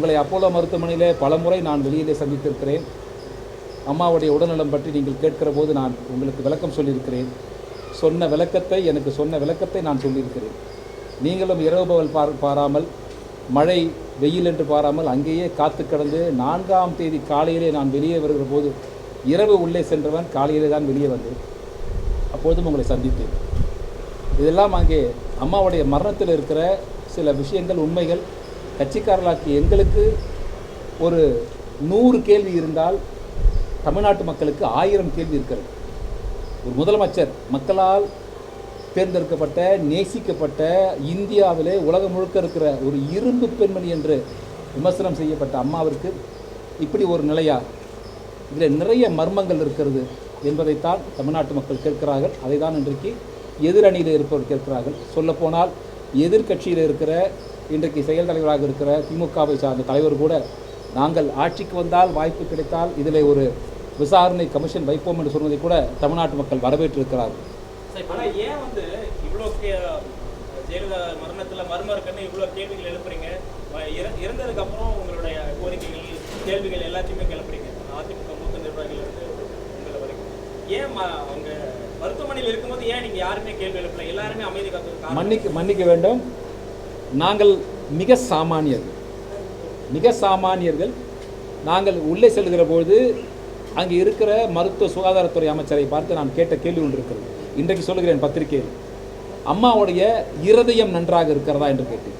உங்களை அப்போலோ மருத்துவமனையிலே பலமுறை நான் வெளியிலே சந்தித்திருக்கிறேன். அம்மாவுடைய உடல்நலம் பற்றி நீங்கள் கேட்கிற போது நான் உங்களுக்கு விளக்கம் சொல்லியிருக்கிறேன். சொன்ன விளக்கத்தை எனக்கு சொன்ன விளக்கத்தை நான் சொல்லியிருக்கிறேன். நீங்களும் இரவு பகல் பார் பாராமல் மழை வெயில் என்று பாராமல் அங்கேயே காத்து கிடந்து நான்காம் தேதி காலையிலே நான் வெளியே வருகிற போது இரவு உள்ளே சென்றவன் காலையிலே தான் வெளியே வந்தேன் அப்போதும் உங்களை சந்தித்தேன். இதெல்லாம் அங்கே அம்மாவுடைய மரணத்தில் இருக்கிற சில விஷயங்கள் உண்மைகள் கட்சிக்காரர்களாக்கி எங்களுக்கு ஒரு நூறு கேள்வி இருந்தால் தமிழ்நாட்டு மக்களுக்கு ஆயிரம் கேள்வி இருக்கிறது. ஒரு முதலமைச்சர் மக்களால் தேர்ந்தெடுக்கப்பட்ட நேசிக்கப்பட்ட இந்தியாவிலே உலகம் முழுக்க இருக்கிற ஒரு இரும்பு பெண்மணி என்று விமர்சனம் செய்யப்பட்ட அம்மாவிற்கு இப்படி ஒரு நிலையா? இதில் நிறைய மர்மங்கள் இருக்கிறது என்பதைத்தான் தமிழ்நாட்டு மக்கள் கேட்கிறார்கள். அதை தான் இன்றைக்கு எதிரணியில் இருப்பவர் கேட்கிறார்கள். சொல்லப்போனால் எதிர்க்கட்சியில் இருக்கிற இன்றைக்கு செயல் தலைவராக இருக்கிற திமுகவை சார்ந்த தலைவர் கூட நாங்கள் ஆட்சிக்கு வந்தால் வாய்ப்பு கிடைத்தால் இதில் ஒரு விசாரணை கமிஷன் வைப்போம் என்று சொன்னதை கூட தமிழ்நாட்டு மக்கள் வரவேற்றிருக்கிறார்கள். சரி, ஆனா ஏன் வந்து இவ்வளோ கே- ஜெயலலிதா மரணத்துல மர்ம இருக்குன்னு இவ்வளோ கேள்விகள் எழுப்புறீங்க? இறந்ததுக்கு அப்புறம் உங்களுடைய கோரிக்கைகள் கேள்விகள் எல்லாத்தையுமே கிளப்புறீங்க. அதிமுக மூத்த நிர்வாகிகள் இருந்து உங்களை வரைக்கும். ஏன் ம- அவங்க மருத்துவமனையில் இருக்கும்போது ஏன் நீங்க யாருமே கேள்வி எழுப்பல? எல்லாருமே அமைதி காத்து மன்னிக்க மன்னிக்க வேண்டும். நாங்கள் மிக சாமானியர்கள். மிக சாமானியர்கள். நாங்கள் உள்ளே செல்கிற பொழுது அங்கே இருக்கிற மருத்துவ சுகாதாரத்துறை அமைச்சரை பார்த்து நான் கேட்ட கேள்வி ஒன்று இருக்கிறது. இன்றைக்கு சொல்லுகிறேன் பத்திரிகையில். அம்மாவுடைய இருதயம் நன்றாக இருக்கிறதா என்று கேட்டேன்.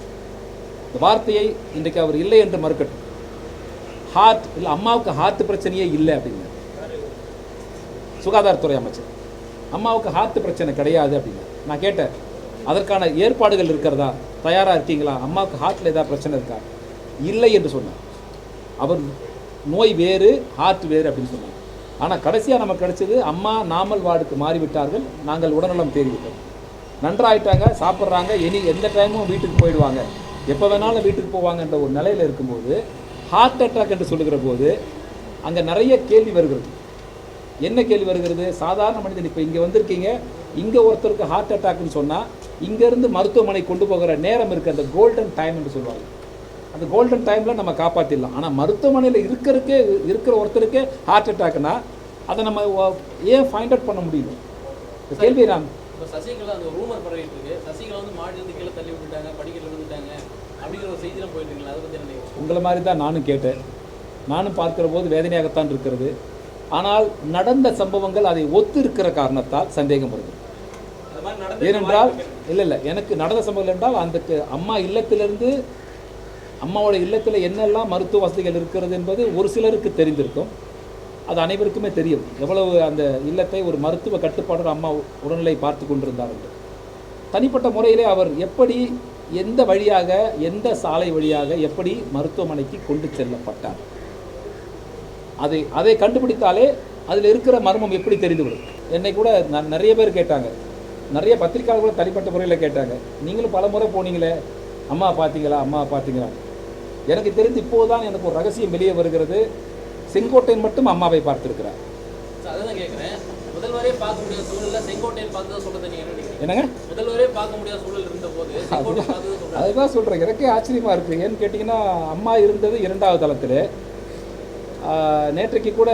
இந்த வார்த்தையை இன்றைக்கு அவர் இல்லை என்று மறுக்கட்டும். ஹார்ட் இல்லை அம்மாவுக்கு ஹார்ட் பிரச்சனையே இல்லை அப்படிங்க சுகாதாரத்துறை அமைச்சர். அம்மாவுக்கு ஹார்ட் பிரச்சனை கிடையாது அப்படின்னு. நான் கேட்டேன் அதற்கான ஏற்பாடுகள் இருக்கிறதா? தயாராக இருக்கீங்களா? அம்மாவுக்கு ஹார்ட்டில் ஏதாவது பிரச்சனை இருக்கா? இல்லை என்று சொன்னார். அவர் நோய் வேறு ஹார்ட் வேறு அப்படின்னு சொன்னார். ஆனால் கடைசியாக நமக்கு கிடைச்சது அம்மா நாமல் வார்டுக்கு மாறிவிட்டார்கள். நாங்கள் உடல்நலம் தேறிவிட்டோம். நன்றாயிட்டாங்க சாப்பிட்றாங்க இனி எந்த டைமும் வீட்டுக்கு போயிடுவாங்க. எப்போ வேணாலும் வீட்டுக்கு போவாங்கன்ற ஒரு நிலையில் இருக்கும்போது ஹார்ட் அட்டாக் என்று சொல்லுகிற போது அங்கே நிறைய கேள்வி வருகிறது. என்ன கேள்வி வருகிறது? சாதாரண மனிதன் இப்போ இங்கே வந்திருக்கீங்க. இங்கே ஒருத்தருக்கு ஹார்ட் அட்டாக்னு சொன்னால் இங்கேருந்து மருத்துவமனை கொண்டு போகிற நேரம் இருக்குது அந்த கோல்டன் டைம் என்று சொல்லுவாங்க. அந்த கோல்டன் டைமில் நம்ம காப்பாற்றிடலாம் ஆனால் மருத்துவமனையில் இருக்கிறதுக்கே இருக்கிற ஒருத்தருக்கே ஹார்ட் அட்டாக்னா அதை நம்ம ஏன் ஃபைண்ட் அவுட் பண்ண முடியும் கேள்வியை நான் இப்போ சசிகலா அந்த ரூமர் பரவிட்டு இருக்கு. சசிகலா வந்து மாடியிலிருந்து கீழே தள்ளி விட்டுட்டாங்க படிக்கல விழுந்துட்டாங்க அப்படிங்கிற ஒரு செய்திலாம் போயிட்டு இருக்குல்ல அதை பற்றி என்ன? உங்களை மாதிரி தான் நானும் கேட்டேன். நானும் பார்க்கிற போது வேதனையாகத்தான் இருக்கிறது. ஆனால் நடந்த சம்பவங்கள் அதை ஒத்து இருக்கிற காரணத்தால் சந்தேகம் வருது. ஏனென்றால் இல்லை இல்லை எனக்கு நடந்த சம்பவம் என்றால் அந்த அம்மா இல்லத்திலிருந்து அம்மாவோட இல்லத்தில் என்னெல்லாம் மருத்துவ வசதிகள் இருக்கிறது என்பது ஒரு சிலருக்கு தெரிந்திருக்கும். அது அனைவருக்குமே தெரியும். எவ்வளவு அந்த இல்லத்தை ஒரு மருத்துவ கட்டுப்பாடோடு அம்மா உடல்நிலை பார்த்து கொண்டிருந்தார் என்று தனிப்பட்ட முறையிலே அவர் எப்படி எந்த வழியாக எந்த சாலை வழியாக எப்படி மருத்துவமனைக்கு கொண்டு செல்லப்பட்டார். அதை அதை கண்டுபிடித்தாலே அதில் இருக்கிற மர்மம் எப்படி தெரிந்துவிடும்? என்னை கூட நான் நிறைய பேர் கேட்டாங்க. நிறைய பத்திரிக்கையாளர் கூட தனிப்பட்ட முறையில் கேட்டாங்க. நீங்களும் பல முறை போனீங்களே? அம்மா பார்த்தீங்களா அம்மா பார்த்தீங்களா எனக்கு தெரிந்து இப்போதுதான் எனக்கு ஒரு ரகசியம் வெளியே வருகிறது. செங்கோட்டையன் மட்டும் அம்மாவை பார்த்திருக்கிறார். அதுதான் கேட்குறேன் முதல்வரே பார்க்க முடியாத சூழல்ல செங்கோட்டையன் பார்த்து தான் என்னங்க? முதல்வரே பார்க்க முடியாத சூழல் இருந்த போது தான் அதுதான் சொல்கிறேன் எனக்கே ஆச்சரியமாக இருக்குது ஏன்னு கேட்டிங்கன்னா அம்மா இருந்தது இரண்டாவது தளத்தில். நேற்றைக்கு கூட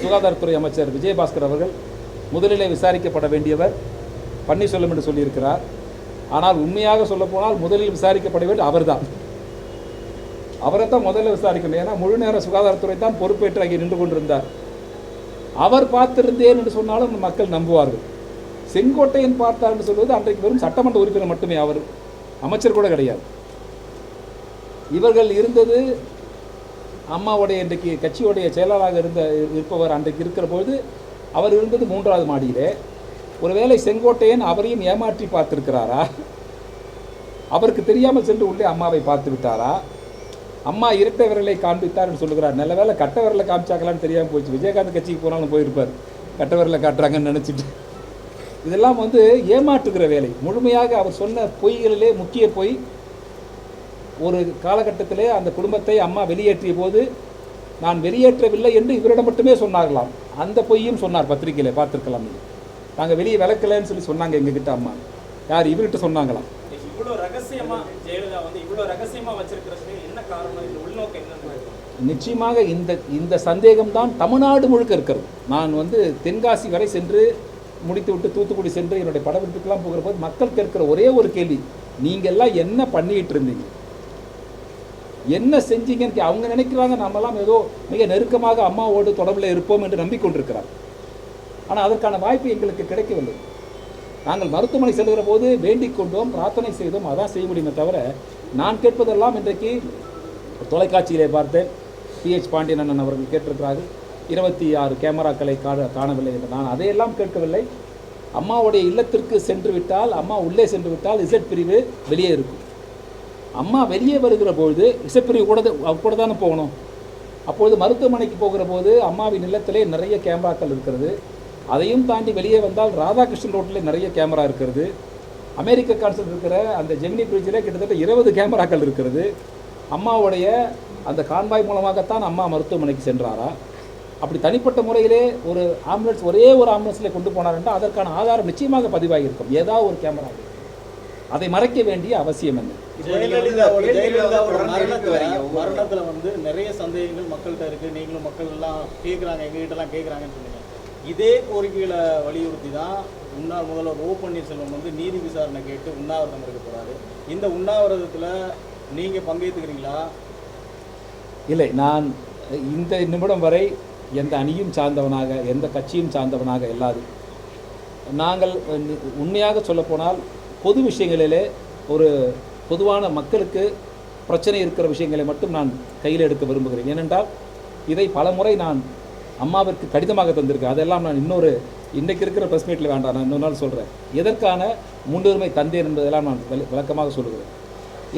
சுகாதாரத்துறை அமைச்சர் விஜயபாஸ்கர் அவர்கள் முதலிலே விசாரிக்கப்பட வேண்டியவர் பன்னீர்செல்வம் என்று சொல்லியிருக்கிறார். ஆனால் உண்மையாக சொல்லப்போனால் முதலில் விசாரிக்கப்பட வேண்டிய அவர்தான். அவரை தான் முதல்ல விசாரிக்கணும். ஏன்னா முழு நேர சுகாதாரத்துறை தான் பொறுப்பேற்று அங்கே நின்று கொண்டிருந்தார். அவர் பார்த்திருந்தேன் என்று சொன்னாலும் மக்கள் நம்புவார்கள். செங்கோட்டையன் பார்த்தார் என்று சொல்வது அன்றைக்கு வெறும் சட்டமன்ற உறுப்பினர் மட்டுமே அவர் அமைச்சர் கூட கிடையாது. இவர்கள் இருந்தது அம்மாவுடைய இன்றைக்கு கட்சியுடைய செயலாளராக இருந்த இருப்பவர் அன்றைக்கு இருக்கிற பொழுது அவர் இருந்தது மூன்றாவது மாடியிலே. ஒருவேளை செங்கோட்டையன் அவரையும் ஏமாற்றி பார்த்துருக்கிறாரா? அவருக்கு தெரியாமல் சென்று உள்ளே அம்மாவை பார்த்து விட்டாரா? அம்மா இரட்டை விரலை காண்பித்தார்னு என்று சொல்லுகிறார். நல்ல வேளை கட்ட விரலை காமிச்சாக்கலான்னு தெரியாமல் போச்சு விஜயகாந்த் கட்சிக்கு போனாலும் போயிருப்பார். கட்ட விரலை காட்டுறாங்கன்னு நினச்சிட்டு. இதெல்லாம் வந்து ஏமாற்றுகிற வேலை. முழுமையாக அவர் சொன்ன பொய்களிலே முக்கிய பொய். ஒரு காலகட்டத்திலே அந்த குடும்பத்தை அம்மா வெளியேற்றிய போது நான் வெளியேற்றவில்லை என்று இவரிடம் மட்டுமே சொன்னார்களாம். அந்த பொய்யும் சொன்னார் பத்திரிக்கையில பார்த்துருக்கலாம் நீங்கள் நாங்கள் வெளியே விளக்கலைன்னு சொல்லி சொன்னாங்க எங்ககிட்ட அம்மா. யார்? இவர்கிட்ட சொன்னாங்களாம். இந்த நிச்சயமாக இந்த இந்த சந்தேகம்தான் தமிழ்நாடு முழுக்க இருக்கிறது. நான் வந்து தென்காசி வரை சென்று முடித்துவிட்டு தூத்துக்குடி சென்று என்னுடைய படப்பிடிப்புக்கெல்லாம் போகிற போது மக்கள் கேட்கிற ஒரே ஒரு கேள்வி நீங்க எல்லாம் என்ன பண்ணிட்டு இருந்தீங்க? என்ன செஞ்சீங்கன்னு கே- அவங்க நினைக்கிறாங்க நம்மலாம் ஏதோ மிக நெருக்கமாக அம்மாவோடு தொடர்பில் இருப்போம் என்று நம்பிக்கொண்டிருக்கிறார். ஆனால் அதற்கான வாய்ப்பு எங்களுக்கு கிடைக்கவில்லை. நாங்கள் மருத்துவமனை செல்கிற போது வேண்டிக் கொண்டோம் பிரார்த்தனை செய்தோம் அதான் செய்ய முடியுமே தவிர நான் கேட்பதெல்லாம் இன்றைக்கு தொலைக்காட்சியிலே பார்த்தேன். பிஹெச் பாண்டியன் அண்ணன் அவர்கள் கேட்டிருக்கிறார்கள் இருபத்தி ஆறு கேமராக்களை காண காணவில்லை என்று. நான் அதையெல்லாம் கேட்கவில்லை. அம்மாவுடைய இல்லத்திற்கு சென்று விட்டால் அம்மா உள்ளே சென்று விட்டால் இசட் பிரிவு வெளியே இருக்கும். அம்மா வெளியே வருகிற பொழுது இசட் கூட கூட தானே போகணும். அப்பொழுது மருத்துவமனைக்கு போகிற போது அம்மாவின் இல்லத்திலே நிறைய கேமராக்கள் இருக்கிறது. அதையும் தாண்டி வெளியே வந்தால் ராதாகிருஷ்ணன் ரோட்டில் நிறைய கேமரா இருக்கிறது. அமெரிக்க கான்சல் இருக்கிற அந்த ஜெமினி பிரிட்ஜில் கிட்டத்தட்ட இருபது கேமராக்கள் இருக்கிறது. அம்மாவுடைய அந்த கான்வாய் மூலமாகத்தான் அம்மா மருத்துவமனைக்கு சென்றாரா? அப்படி தனிப்பட்ட முறையிலே ஒரு ஆம்புலன்ஸ் ஒரே ஒரு ஆம்புலன்ஸில் கொண்டு போனார் என்றால் அதற்கான ஆதாரம் நிச்சயமாக பதிவாகியிருக்கும். ஏதாவது ஒரு கேமரா அதை மறைக்க வேண்டிய அவசியம் என்ன? மரணத்துல வரீங்க ஒவ்வொரு மரணத்துல வந்து நிறைய சந்தேகங்கள் மக்கள்கிட்ட இருக்கு. நீங்களும் மக்கள் எல்லாம் கேட்குறாங்க எங்ககிட்ட எல்லாம் கேட்குறாங்கன்னு சொன்னீங்க. இதே கோரிக்கைகளை வலியுறுத்தி தான் முன்னாள் முதல்வர் ஓ பன்னீர்செல்வம் வந்து நீதி விசாரணை கேட்டு உண்ணாவிரதம் இருக்க போறாரு. இந்த உண்ணாவிரதத்துல நீங்க பங்கேற்றுக்கிறீங்களா இல்லை நான் இந்த நிமிடம் வரை எந்த அணியும் சார்ந்தவனாக எந்த கட்சியும் சார்ந்தவனாக இல்லாது. நாங்கள் உண்மையாக சொல்லப்போனால் பொது விஷயங்களிலே ஒரு பொதுவான மக்களுக்கு பிரச்சனை இருக்கிற விஷயங்களை மட்டும் நான் கையில் எடுக்க விரும்புகிறேன். ஏனென்றால் இதை பல முறை நான் அம்மாவிற்கு கடிதமாக தந்திருக்கேன். அதெல்லாம் நான் இன்னொரு இன்றைக்கு இருக்கிற ப்ரெஸ் மீட்டில் வேண்டாம் நான் இன்னொரு நாள் சொல்கிறேன் எதற்கான முன்னுரிமை தந்தேன் என்பதெல்லாம் நான் விளக்கமாக சொல்கிறேன்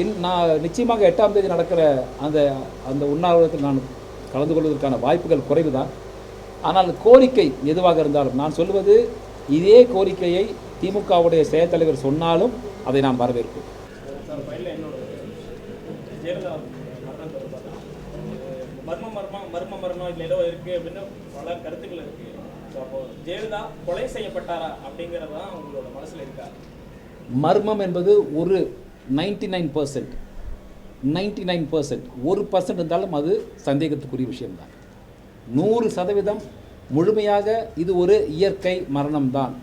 இன் நான் நிச்சயமாக எட்டாம் தேதி நடக்கிற அந்த அந்த உண்ணாவிரதத்தில் நான் கலந்து கொள்வதற்கான வாய்ப்புகள் குறைவு தான் ஆனால் கோரிக்கை எதுவாக இருந்தாலும் நான் சொல்வது இதே கோரிக்கையை திமுகவுடைய செயல் தலைவர் சொன்னாலும் அதை நான் வரவேற்பேன் ஜெயலலிதா மரணம் பார்த்தா மர்ம மர்மம் மர்ம மரணம் இதில் ஏதோ இருக்குது அப்படின்னு பல கருத்துக்கள் இருக்குது ஸோ அப்போ ஜெயலலிதா கொலை செய்யப்பட்டாரா அப்படிங்கிறது தான் உங்களோட மனசில் இருக்கா? மர்மம் என்பது ஒரு 99% nine percent. Ninety nine percent. ஒரு பர்சன்ட் இருந்தாலும் அது சந்தேகத்துக்குரிய விஷயம்தான். நூறு சதவீதம் முழுமையாக இது ஒரு இயற்கை மரணம்தான்.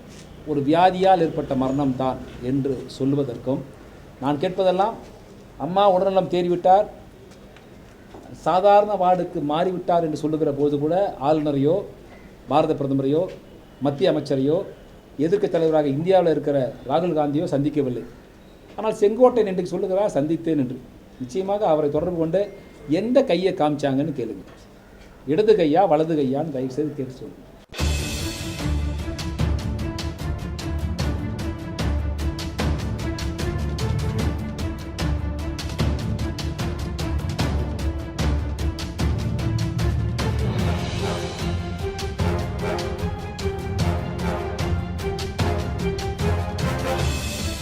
ஒரு வியாதியால் ஏற்பட்ட மரணம்தான் என்று சொல்லுவதற்கும் நான் கேட்பதெல்லாம் அம்மா உடல்நலம் தேறிவிட்டார். சாதாரண வார்டுக்கு மாறிவிட்டார் என்று சொல்லுகிற போது கூட ஆளுநரையோ பாரத பிரதமரையோ மத்திய அமைச்சரையோ எதிர்க்கு தலைவராக இந்தியாவில் இருக்கிற ராகுல் காந்தியோ சந்திக்கவில்லை. ஆனால் செங்கோட்டையன் இன்றைக்கு சொல்லுகிறார் சந்தித்தேன் என்று. நிச்சயமாக அவரை தொடர்பு கொண்டு எந்த கையை காமிச்சாங்கன்னு கேளுங்க. இடது கையா வலது கையான்னு தயவு செய்து கேட்டு சொல்லுங்கள்